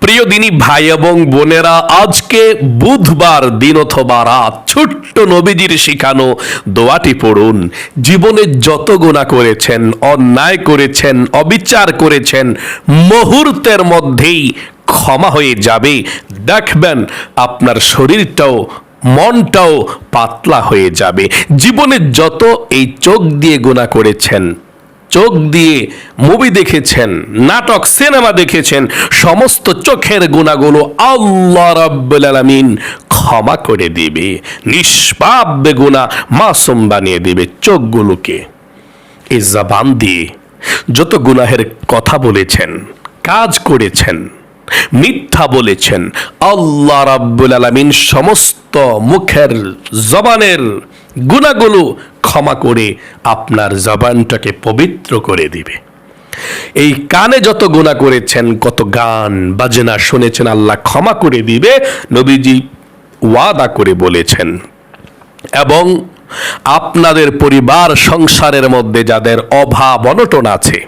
প্রিয় দিনী ভাই এবং বোনেরা, আজকে বুধবার দিন অথবা রাত ছোট্ট নবীজির শিখানো দোয়াটি পড়ুন। জীবনে যত গুণা করেছেন, অন্যায় করেছেন, অবিচার করেছেন, মুহূর্তের মধ্যেই ক্ষমা হয়ে যাবে। দেখবেন আপনার শরীরটাও, মনটাও পাতলা হয়ে যাবে। জীবনে যত এই চোখ দিয়ে গুণা করেছেন চোখ দিয়ে মুভি দেখেছেন, নাটক, সিনেমা দেখেছেন, সমস্ত চোখের গুণাগুলো আল্লাহ রাব্বুল আলামিন ক্ষমা করে দিবে, নিষ্পাপ বেগুনা মাসুম বানিয়ে দিবে চোখগুলোকে। এই জবান দিয়ে যত গুনাহের কথা বলেছেন, কাজ করেছেন, মিথ্যা বলেছেন, আল্লাহ রাব্বুল আলামিন সমস্ত মুখের জবানের গুণাগুলো ক্ষমা করে আপনার জবানটাকে পবিত্র করে দিবে। এই কানে যত গুণা করেছেন, কত গান, বাজনা শুনেছেন, আল্লাহ ক্ষমা করে দিবে, নবীজি ওয়াদা করে বলেছেন। এবং আপনাদের পরিবার, সংসারের মধ্যে যাদের অভাব, অনটন আছে,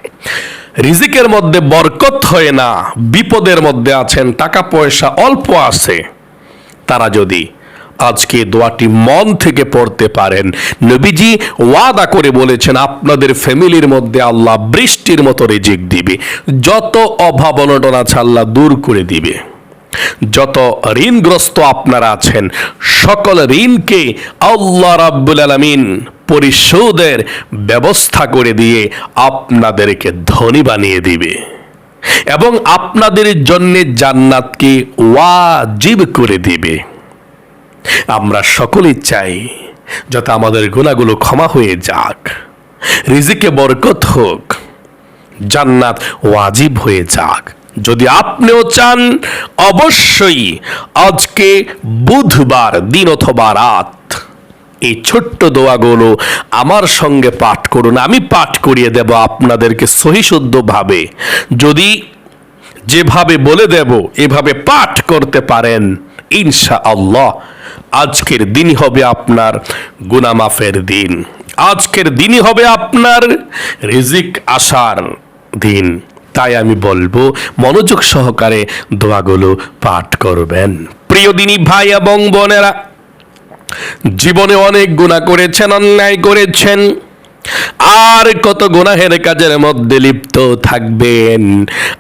রিজিকের মধ্যে বরকত হয় না, বিপদের মধ্যে আছেন, টাকা পয়সা অল্প আছে, তারা যদি আজকে দোয়াটি মন থেকে পড়তে পারেন। নবীজি ওয়াদা করে বলেছেন, আপনাদের ফ্যামিলির মধ্যে আল্লাহ বৃষ্টির মতো রিজিক দিবে। যত অভাব অনটন আছে দূর করে দিবে। যত ঋণগ্রস্ত আপনারা আছেন, সকল ঋণকে আল্লাহ রাব্বুল আলামিন পরিশোধের ব্যবস্থা করে দিয়ে আপনাদেরকে ধনী বানিয়ে দিবে। এবং আপনাদের জন্য জান্নাতকে ওয়াজিব করে দিবে। আমরা সকলেই চাই যাতে আমাদের গুণাগুলো ক্ষমা হয়ে যাক, রিজিকে বরকত হোক, জান্নাত ওয়াজিব হয়ে যাক। যদি আপনিও চান, অবশ্যই আজকে বুধবার, দিন অথবা রাত এই ছোট্ট দোয়াগুলো আমার সঙ্গে পাঠ করুন। আমি পাঠ করিয়ে দেব আপনাদেরকে সহিশুদ্ধভাবে। যদি যেভাবে বলে দেব, এভাবে পাঠ করতে পারেন ইনশা আল্লাহ আজকের দিনই হবে আপনার গুনামাফের দিন। আজকের দিনই হবে আপনার রিজিক আসার দিন। তাই আমি বলব, মনোযোগ সহকারে দোয়াগুলো পাঠ করবেন। প্রিয় দিনী ভাই এবং বোনেরা, জীবনে অনেক গুণা করেছেন, অন্যায় করেছেন। আর কত গুনাহের কাজের মধ্যে লিপ্ত থাকবেন।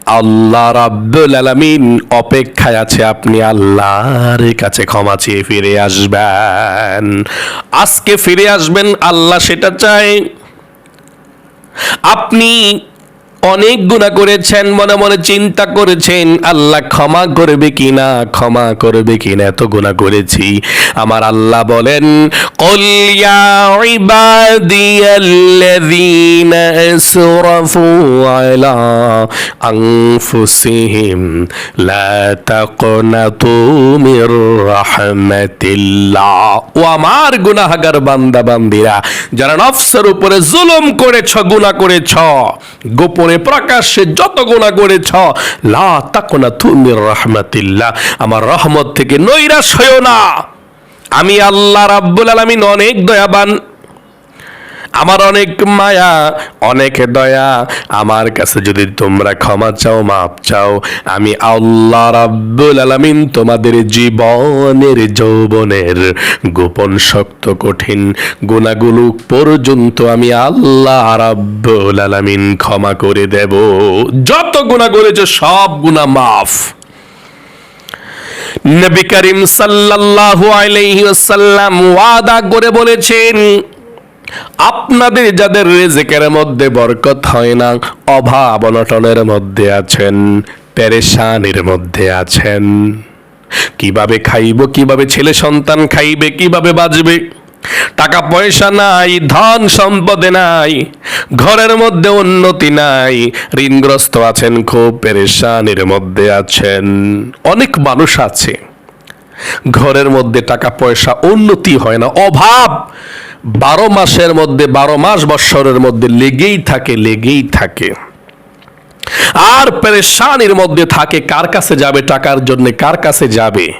আল্লাহ রাব্বুল আলামিন অপেক্ষায় আছে আপনি আল্লাহর কাছে ক্ষমা চেয়ে ফিরে আসবেন। আজকে ফিরে আসবেন, আল্লাহ সেটা চায়। আপনি অনেক গুণা করেছেন মনে মনে চিন্তা করেছেন আল্লাহ ক্ষমা করবে কিনা ক্ষমা করবে কিনা এত গুণা করেছি আমার আল্লাহ বলেন قل يا عبادي الذين اسرفوا على انفسهم لا تقنطوا من رحمة الله ও আমার গুনাহগার বান্দা বান্দিরা যারা নফসের উপরে জুলুম করেছ গুনাহ করেছ গোপনে প্রকাশ্যে যত গোনা করেছ, লা তাকনা তুমি রহমাতিল্লাহ। আমার রহমত থেকে নৈরাশ হয়েও না। আমি আল্লাহ রাব্বুল আলামিন অনেক দয়াবান। আমার অনেক মায়া, অনেক দয়া। আমার কাছে যদি তোমরা ক্ষমা চাও মাপ চাও, আমি আল্লাহ রাব্বুল আলামিন তোমাদের জীবনের, যৌবনের গোপন, শক্ত, কঠিন গুণাগুলো পর্যন্ত আমি আল্লাহ রাব্বুল আলামিন ক্ষমা করে দেব। যত গুণা করেছ, সব গুণা মাফ। নবী করিম সাল্লাল্লাহু আলাইহি ওয়াসাল্লাম ওয়াদা করে বলেছেন আপনাদের যাদের রেজেকের মধ্যে বরকত হয় না, অভাব অনটনের মধ্যে আছেন, পেরেশানির মধ্যে আছেন। কীভাবে খাইব, কীভাবে ছেলে সন্তান খাইবে, কীভাবে বাঁচবে? টাকা পয়সা নাই, ধন সম্পদে নাই, ঘরের মধ্যে উন্নতি নাই, ঋণগ্রস্ত আছেন, খুব পেরেশানির মধ্যে আছেন। অনেক মানুষ আছে, ঘরের মধ্যে টাকা পয়সা উন্নতি হয় না, অভাব বারো মাসের মধ্যে, বারো মাস বৎসরের মধ্যে লেগেই থাকে লেগেই থাকে। আর পেরেশানির মধ্যে থাকে কার কাছে যাবে, টাকার জন্য কার কাছে যাবে?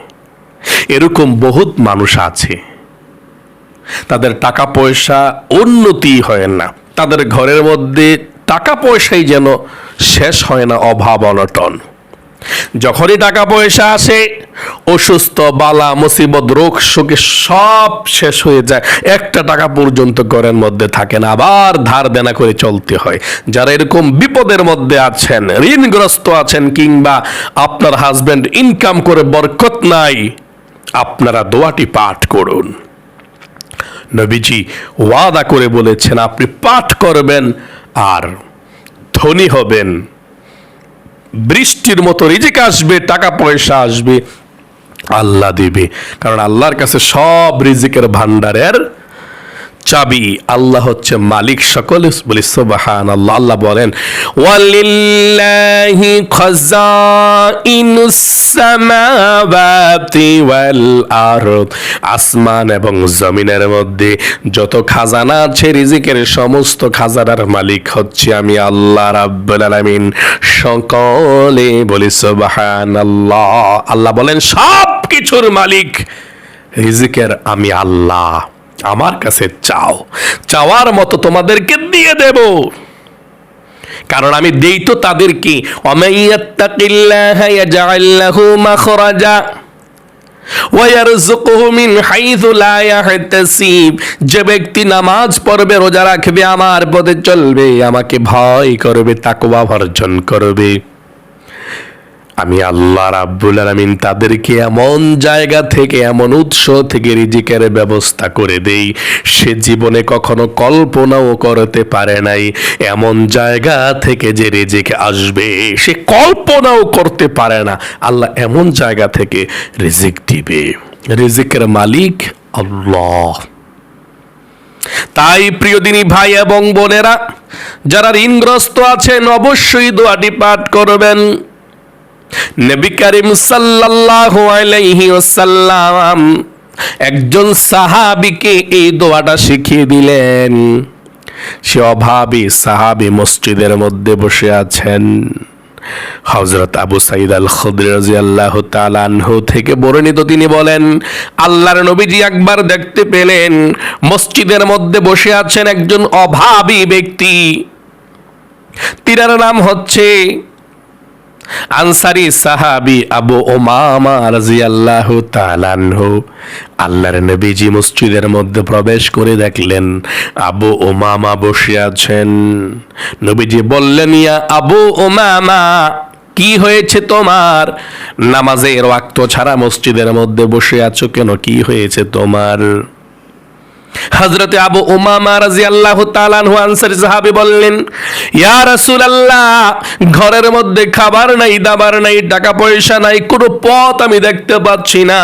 এরকম বহুত মানুষ আছে। তাদের টাকা পয়সা উন্নতি হয় না। তাদের ঘরের মধ্যে টাকা পয়সাই যেন শেষ হয় না, অভাব অনটন। যখনই টাকা পয়সা আসে, অসুস্থ, বালা, মুসিবত, রোগ শোকে সব শেষ হয়ে যায়। একটা টাকা পর্যন্ত ঘরের মধ্যে থাকে না, আবার ধার দেনা করে চলতে হয়। যারা এরকম বিপদের মধ্যে আছেন, ঋণগ্রস্ত আছেন কিংবা আপনার হাজবেন্ড ইনকাম করে বরকত নাই, আপনারা দোয়াটি পাঠ করুন। নবীজি ওয়াদা করে বলেছেন, আপনি পাঠ করবেন আর ধনী হবেন। বৃষ্টির মতো রিজিক আসবে, টাকা পয়সা আসবে, আল্লাহ দিবে। কারণ আল্লাহর কাছে সব রিজিকের ভান্ডারের চাবি। আল্লাহ হচ্ছে মালিক সকল। বলি সুবাহান আল্লাহ আল্লাহ বলেন, ওয়ালিল্লাহি খাজাইনুস সামাওয়াতি ওয়াল আরদ। আসমান এবং জমিনের মধ্যে যত খাজানা আছে, রিজিকের সমস্ত খাজানার মালিক হচ্ছে আমি আল্লাহ রাব্বুল আলামিন। সকলে বলি, সুবহানাল্লাহ। আল্লাহ বলেন সব কিছুর মালিক রিজিকের আমি আল্লাহ। আমার কাছে চাও। চাওয়ার মতো তোমাদেরকে দিয়ে দেব। কারণ আমি দেই তো তাদেরকে। যে ব্যক্তি নামাজ পড়বে, রোজা রাখবে, আমার পথে চলবে, আমাকে ভয় করবে, তাকওয়া অর্জন করবে। আমি আল্লাহ রাব্বুল আলামিন তাদেরকে এমন জায়গা থেকে, এমন উৎস থেকে রিজিকের ব্যবস্থা করে দেই। সে জীবনে কখনো কল্পনাও করতে পারে নাই। এমন জায়গা থেকে যে রিজিক আসবে, সে কল্পনাও করতে পারে না। আল্লাহ এমন জায়গা থেকে রিজিক দিবে। রিজিকের মালিক আল্লাহ। তাই প্রিয় দিনী ভাই এবং বোনেরা, যারা ঋণগ্রস্ত আছেন অবশ্যই দোয়াটি পাঠ করবেন। নবী করিম সাল্লাল্লাহু আলাইহি ওয়াসাল্লাম একজন সাহাবীকে এই দোয়াটা শিখিয়ে দিলেন। সে অভাবী সাহাবী মসজিদের মধ্যে বসে আছেন। হজরত আবু সাইদ আল খুদরি রাদিয়াল্লাহু তাআলা আনহু থেকে বর্ণিত তিনি বলেন, আল্লাহর নবীজি একবার দেখতে পেলেন মসজিদের মধ্যে বসে আছেন একজন অভাবী ব্যক্তি। তিনার নাম হচ্ছে আনসারি সাহাবি আবু ওমামা রাজিয়াল্লাহু তাআলাহু আল্লাহর নবীজি মসজিদের মধ্যে প্রবেশ করে দেখলেন আবু ওমামা বসে আছেন। নবীজি বললেন, ইয়া আবু ওমামা, কি হয়েছে তোমার? নামাজের ওয়াক্ত ছাড়া মসজিদের মধ্যে বসে আছো কেন? কি হয়েছে তোমার? হজরতে আবু উমামা তাআলা আনহু আনসারী সাহাবী বললেন, ইয়া রাসূলুল্লাহ, ঘরের মধ্যে খাবার নাই, দাবার নাই, টাকা পয়সা নাই, কোনো পথ আমি দেখতে পাচ্ছি না।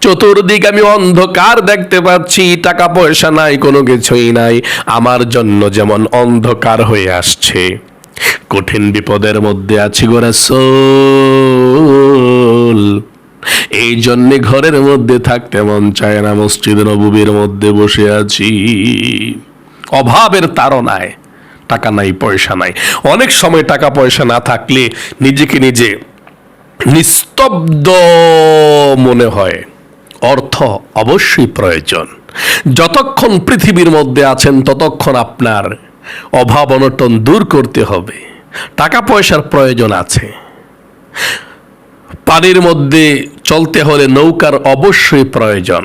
চতুর্দিক আমি অন্ধকার দেখতে পাচ্ছি, টাকা পয়সা নাই, কোনো কিছুই নাই। আমার জন্য যেমন অন্ধকার হয়ে আসছে, কঠিন বিপদের মধ্যে আছি গো রাসূল। এই জন্যে ঘরের মধ্যে থাকতে মন চায় না, মসজিদ নবীর মধ্যে বসে আছি। অভাবের তাড়নায় টাকা নাই, পয়সা নাই। অনেক সময় টাকা, পয়সা না থাকলে নিজেকে নিজে নিস্তব্ধ মনে হয়। অর্থ অবশ্যই প্রয়োজন। যতক্ষণ পৃথিবীর মধ্যে আছেন, ততক্ষণ আপনার অভাব অনটন দূর করতে হবে। টাকা, পয়সার প্রয়োজন আছে। পানির মধ্যে চলতে হলে নৌকার অবশ্যই প্রয়োজন।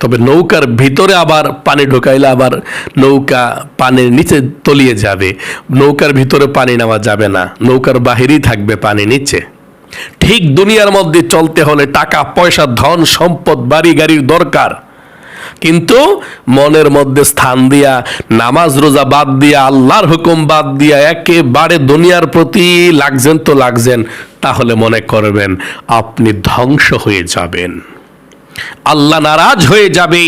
তবে নৌকার ভিতরে আবার পানি ঢোকাইলে আবার নৌকা পানির নিচে তলিয়ে যাবে। নৌকার ভিতরে পানি নেওয়া যাবে না। নৌকার বাহিরেই থাকবে পানি নিচে। ঠিক দুনিয়ার মধ্যে চলতে হলে টাকা, পয়সা, ধন, সম্পদ, বাড়ি, গাড়ির দরকার। কিন্তু মনের মধ্যে স্থান দিয়া, নামাজ রোজা বাদ দিয়া, আল্লাহর হুকুম বাদ দিয়া একেবারে দুনিয়ার প্রতি লাগছেন তো লাগছেন, তাহলে মনে করবেন আপনি ধ্বংস হয়ে যাবেন। আল্লাহ নারাজ হয়ে যাবে।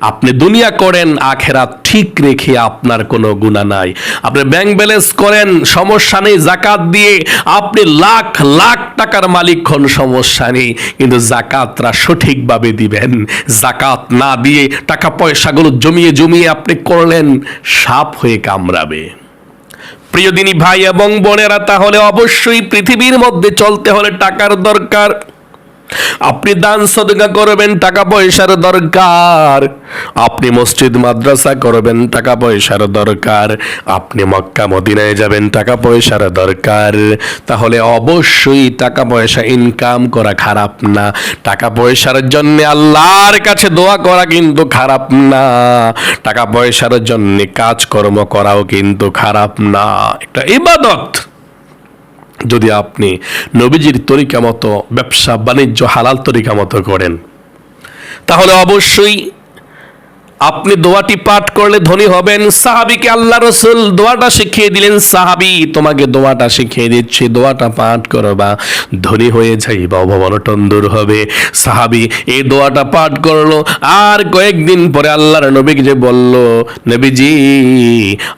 আপনি দুনিয়া করেন, আখেরাত ঠিক রেখে আপনার কোনো গুণা নাই। আপনি ব্যাংক ব্যালেন্স করেন, সমস্যা নেই, জাকাত দিয়ে আপনি লাখ লাখ টাকার মালিক হন, সমস্যা নেই। কিন্তু জাকাতরা সঠিকভাবে দিবেন। জাকাত না দিয়ে টাকা পয়সাগুলো জমিয়ে জমিয়ে আপনি করলেন, সাপ হয়ে কামড়াবে। প্রিয়দিনী ভাই এবং বোনেরা, তাহলে অবশ্যই পৃথিবীর মধ্যে চলতে হলে টাকার দরকার। আপনি দান সদকা করবেন, টাকা পয়সার দরকার। আপনি মসজিদ, মাদ্রাসা করবেন, টাকা পয়সার দরকার। আপনি মক্কা, মদিনায় যাবেন, টাকা পয়সার দরকার। তাহলে অবশ্যই টাকা পয়সা ইনকাম করা খারাপ না। টাকা পয়সার জন্য আল্লাহর কাছে দোয়া করা কিন্তু খারাপ না। টাকা পয়সার জন্য কাজকর্ম করাও কিন্তু খারাপ না। একটা ইবাদত। যদি আপনি নবীজির তরিকা মতো ব্যবসা বাণিজ্য হালাল তরিকা মতো করেন তাহলে অবশ্যই আপনি দোয়াটি পাঠ করলে ধনী হবেন। সাহাবিকে আল্লাহ রসুল দোয়াটা শিখিয়ে দিলেন, সাহাবি, তোমাকে দোয়াটা শিখিয়ে দিচ্ছি, দোয়াটা পাঠ করবা, ধনী হয়ে যাইবা অভাবনটন দূর হবে। সাহাবি এই দোয়াটা পাঠ করল, আর কয়েকদিন পরে আল্লাহর নবীকে যে বলল, নবীজি,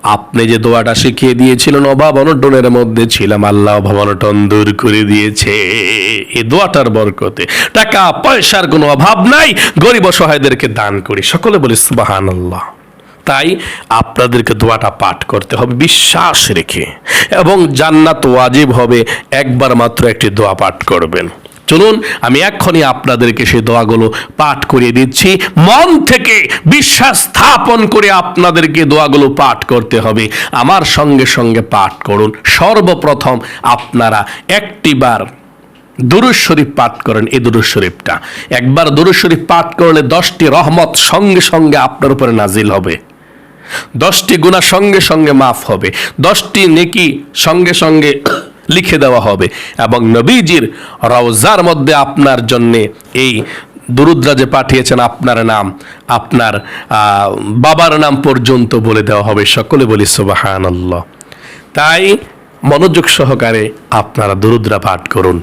আপনি যে দোয়াটা শিখিয়ে দিয়েছিলেন, অভাব অনটনের মধ্যে ছিলাম, আল্লাহ অভাব অনটন দূর করে দিয়েছে। এই দোয়াটার বরকতে টাকা, পয়সার কোনো অভাব নাই, গরিব অসহায়দেরকে দান করি। সকলে বলি সুবাহান আল্লাহ তাই আপনাদেরকে দোয়াটা পাঠ করতে হবে, বিশ্বাস রেখে। এবং জান্নাত ওয়াজিব হবে, একবার মাত্র একটি দোয়া পাঠ করবেন। চলুন, আমি এক্ষুনি আপনাদেরকে সেই দোয়াগুলো পাঠ করিয়ে দিচ্ছি। মন থেকে বিশ্বাস স্থাপন করে আপনাদেরকে দোয়াগুলো পাঠ করতে হবে। আমার সঙ্গে সঙ্গে পাঠ করুন। সর্বপ্রথম আপনারা একটিবার দুরুজ শরীফ পাঠ করেন এই দুরুজ শরীফটা একবার দুরুজ শরীফ পাঠ করলে দশটি রহমত সঙ্গে সঙ্গে আপনার উপরে নাজিল হবে। দশটি গুণা সঙ্গে সঙ্গে মাফ হবে। দশটি নেকি সঙ্গে সঙ্গে লিখে দেওয়া হবে এবং নবীজির রওজার মধ্যে আপনার জন্যে এই দুরুদ্রা যে পাঠিয়েছেন আপনার নাম, আপনার বাবার নাম পর্যন্ত বলে দেওয়া হবে। সকলে বলি সুবাহান তাই মনোযোগ সহকারে আপনারা দুরুদ্রা পাঠ করুন।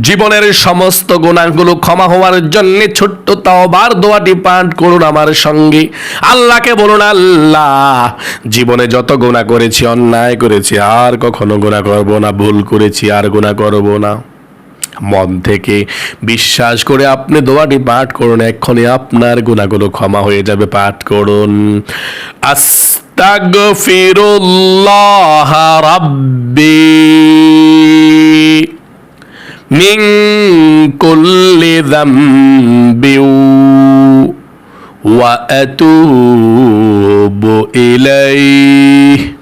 জীবনের সমস্ত গুণাগুলো ক্ষমা হওয়ার জন্য ছোট্ট তাওবার দোয়াটি পাঠ করুন আমার সঙ্গে। আল্লাহকে বলুন, আল্লাহ, জীবনে যত গুণা করেছি, অন্যায় করেছি, আর কখনো গুণা করব না, ভুল করেছি, আর গুণা করব না। মন থেকে বিশ্বাস করে আপনি দোয়াটি পাঠ করুন এক্ষুনি আপনার গুণাগুলো ক্ষমা হয়ে যাবে, পাঠ করুন। আস্তাগফিরুল্লাহ রাব্বি। من كل ذنب وأتوب إليه.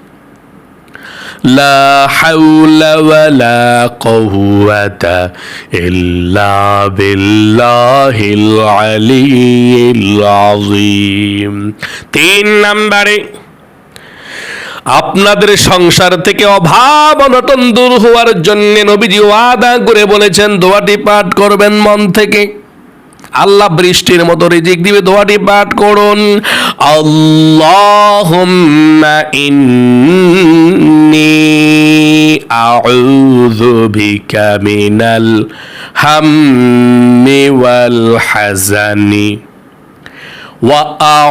لا حول ولا قوة إلا بالله العلي العظيم. تين نمبر আপনাদের সংসার থেকে অভাব অনটন দূর হওয়ার জন্য নবীজি ওয়াদা করে বলেছেন, দোয়াটি পাঠ করবেন মন থেকে। আল্লাহ বৃষ্টির মতো রিজিক দিবে, দোয়াটি পাঠ করুন। ওয়াল হাজানি ওয়া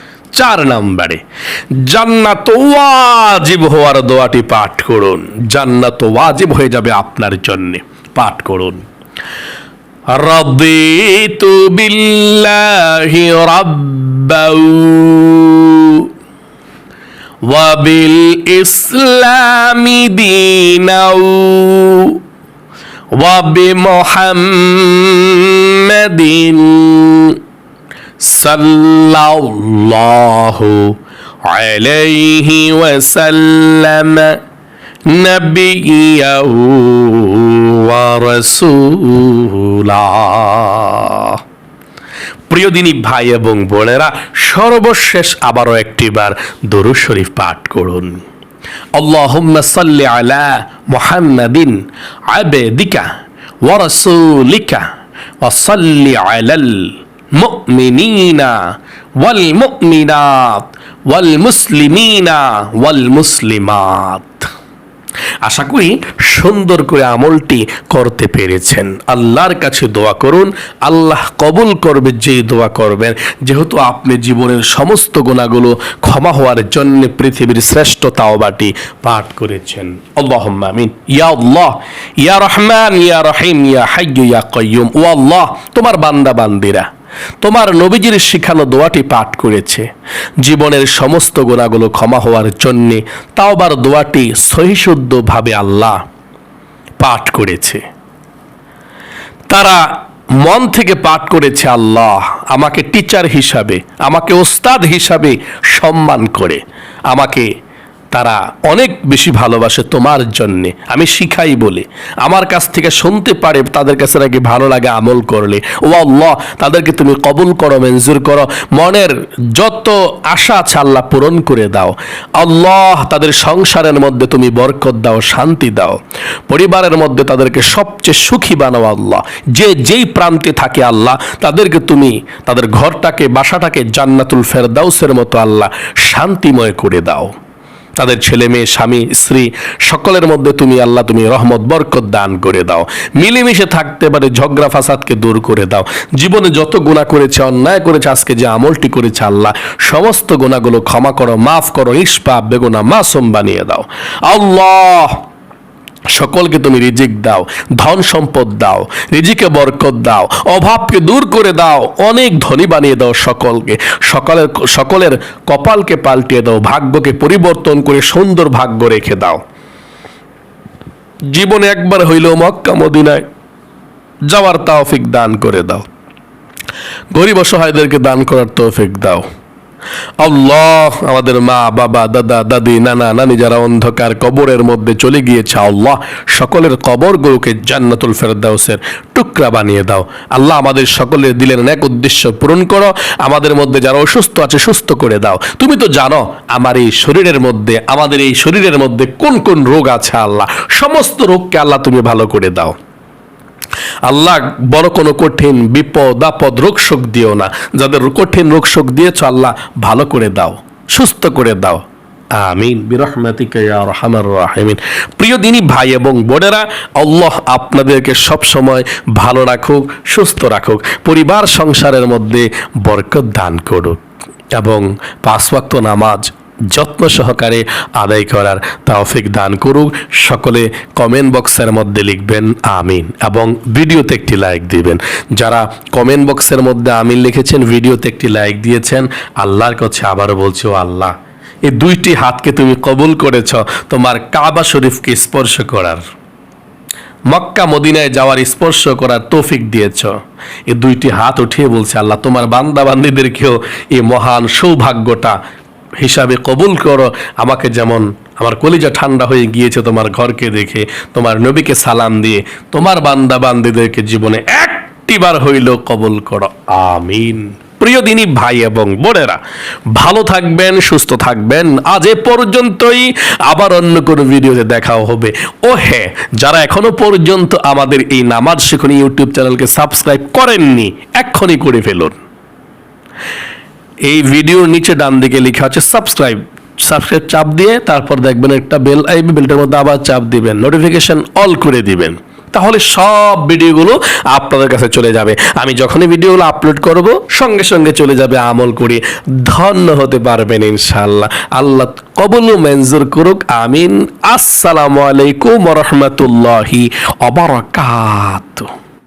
চার নম্বরে জান্নাত ওয়াজিব হওয়ার দোয়াটি পাঠ করুন জান্নাত ওয়াজিব হয়ে যাবে আপনার জন্য পাঠ করুন رضيت بالله ربا وبالإسلام دينا وبمحمد সাল্লাল্লাহু আলাইহি ওয়াসাল্লাম নবিয়াহু ওয়া রাসূলা প্রিয় দিনী ভাই এবং বোনেরা, সর্বশেষ আবারও একটিবার দরু শরীফ পাঠ করুন। আল্লাহুম্মা সাল্লি আলা মুহাম্মাদিন আবেদিকা ওয়া রাসূলিকা ওয়া সাল্লি ওয়াল মুসলিমিনা, ওয়াল মুসলিমাত। আশা করি সুন্দর করে আমলটি করতে পেরেছেন। আল্লাহর কাছে দোয়া করুন, আল্লাহ কবুল করবে যে দোয়া করবেন। যেহেতু আপনি জীবনের সমস্ত গুণাগুলো ক্ষমা হওয়ার জন্য পৃথিবীর শ্রেষ্ঠ তাওবাটি পাঠ করেছেন। আল্লাহ আমিন। ইয়া আল্লাহ, ইয়া রহমান, ইয়া রহিম, ইয়া হাইয়ু ইয়া কয়্যুম ও আল্লাহ, তোমার বান্দা বান্দিরা তোমার নবীজির শিখানো দোয়াটি পাঠ করেছে। জীবনের সমস্ত গোনাগুলো ক্ষমা হওয়ার জন্যে তাওবার দোয়াটি সহিশুদ্ধভাবে আল্লাহ পাঠ করেছে। তারা মন থেকে পাঠ করেছে, আল্লাহ আমাকে টিচার হিসাবে, আমাকে ওস্তাদ হিসাবে সম্মান করে, আমাকে তারা অনেক বেশি ভালোবাসে তোমার জন্যে। আমি শিখাই বলে। আমার কাছ থেকে শুনতে পারে, তাদের কাছে নাকি ভালো লাগে আমল করলে। ও আল্লাহ তাদেরকে তুমি কবুল করো, মঞ্জুর করো। মনের যত আশা আছে আল্লাহ পূরণ করে দাও। আল্লাহ, তাদের সংসারের মধ্যে তুমি বরকত দাও, শান্তি দাও। পরিবারের মধ্যে তাদেরকে সবচেয়ে সুখী বানাও আল্লাহ। যে যেই প্রান্তে থাকে আল্লাহ, তাদেরকে তুমি তাদের ঘরটাকে, বাসাটাকে জান্নাতুল ফেরদাউসের মতো আল্লাহ শান্তিময় করে দাও। তাদের ছেলে মেয়ে, স্বামী, স্ত্রী, সকলের মধ্যে তুমি আল্লাহ, তুমি রহমত, বরকত দান করে দাও। মিলেমিশে থাকতে পারে, ঝগড়া ফাসাদকে দূর করে দাও। জীবনে যত গুণা করেছে, অন্যায় করেছে, আজকে যে আমলটি করেছে আল্লাহ, সমস্ত গুণাগুলো ক্ষমা করো, মাফ করো ইস্পা বেগুনা মাসুম বানিয়ে দাও। আল্লাহ! সকলকে তুমি রিজিক দাও, ধন সম্পদ দাও, রিজিকে বরকত দাও, অভাবকে দূর করে দাও, অনেক ধনী বানিয়ে দাও সকলকে। সকলের সকলের কপালকে পাল্টিয়ে দাও, ভাগ্যকে পরিবর্তন করে সুন্দর ভাগ্য রেখে দাও। জীবনে একবার হইলেও মক্কা, মদিনায় যাওয়ার তৌফিক দান করে দাও। গরিব অসহায়দেরকে দান করার তৌফিক দাও। আল্লাহ, আমাদের মা, বাবা, দাদা, দাদি, নানা, নানি যারা অন্ধকার কবরের মধ্যে চলে গিয়েছে, আল্লাহ, সকলের কবর কবরগুলোকে জান্নাতুল ফেরদাউসের টুকরা বানিয়ে দাও। আল্লাহ আমাদের সকলের দিলের এক উদ্দেশ্য পূরণ করো, আমাদের মধ্যে যারা অসুস্থ আছে সুস্থ করে দাও। তুমি তো জানো, আমার এই শরীরের মধ্যে, আমাদের এই শরীরের মধ্যে কোন কোন রোগ আছে, আল্লাহ? সমস্ত রোগকে আল্লাহ তুমি ভালো করে দাও। আল্লাহ বড় কোনো কঠিন বিপদ, আপদ, রোগ শোক দিও না। যাদের কঠিন রোগ শোক দিয়েছ, আল্লাহ ভালো করে দাও, সুস্থ করে দাও। আমিন। রাহিমিন। প্রিয় দিনী ভাই এবং বোনেরা, আল্লাহ আপনাদেরকে সব সময় ভালো রাখুক, সুস্থ রাখুক, পরিবার সংসারের মধ্যে বরকত দান করুক এবং পাঁচ নামাজ যত্ন সহকারে আদায় করার তাওফিক দান করুক। সকলে কমেন্ট বক্সের মধ্যে লিখবেন, আমিন। এবং ভিডিওতে একটি লাইক দিবেন। যারা কমেন্ট বক্সের মধ্যে আমিন লিখেছেন, ভিডিওতে একটি লাইক দিয়েছেন, আল্লাহর কাছে আবারও বলছি, ও আল্লাহ, এই দুইটি হাতকে তুমি কবুল করেছ, তোমার কাবা শরীফকে স্পর্শ করার। মক্কা, মদিনায় যাওয়ার স্পর্শ করার তৌফিক দিয়েছ। এই দুইটি হাত উঠিয়ে বলছে, আল্লাহ, তোমার বান্দা বান্দিদেরকেও এই মহান সৌভাগ্যটা হিসাবে কবুল করো। আমাকে যেমন আমার কলিজা ঠান্ডা হয়ে গিয়েছে, তোমার ঘরকে দেখে, তোমার নবীকে সালাম দিয়ে, তোমার বান্দা বান্দিদেরকে জীবনে একটিবার হইল কবুল করো। আমিন। প্রিয় দিনী ভাই এবং বোনেরা, ভালো থাকবেন, সুস্থ থাকবেন। আজ এ পর্যন্তই। আবার অন্য কোনো ভিডিওতে দেখাও হবে। ও হ্যাঁ যারা এখনও পর্যন্ত আমাদের এই নামাজ শিখুন ইউটিউব চ্যানেলকে সাবস্ক্রাইব করেননি, এক্ষুনি করে ফেলুন। এই ভিডিওর নিচে ডান দিকে লেখা আছে সাবস্ক্রাইব। সাবস্ক্রাইব চাপ দিয়ে তারপর দেখবেন একটা বেল আইবি, বেলটার মধ্যে আবার চাপ দিবেন, নোটিফিকেশন অল করে দিবেন। তাহলে সব ভিডিওগুলো আপনাদের কাছে চলে যাবে। আমি যখনই ভিডিওগুলো আপলোড করব, সঙ্গে সঙ্গে চলে যাবে আমল করে। ধন্য হতে পারবেন ইনশাল্লাহ আল্লাহ কবল মঞ্জুর করুক, আমিন। আসসালামু আলাইকুম রহমতুল্লাহি অবরকাত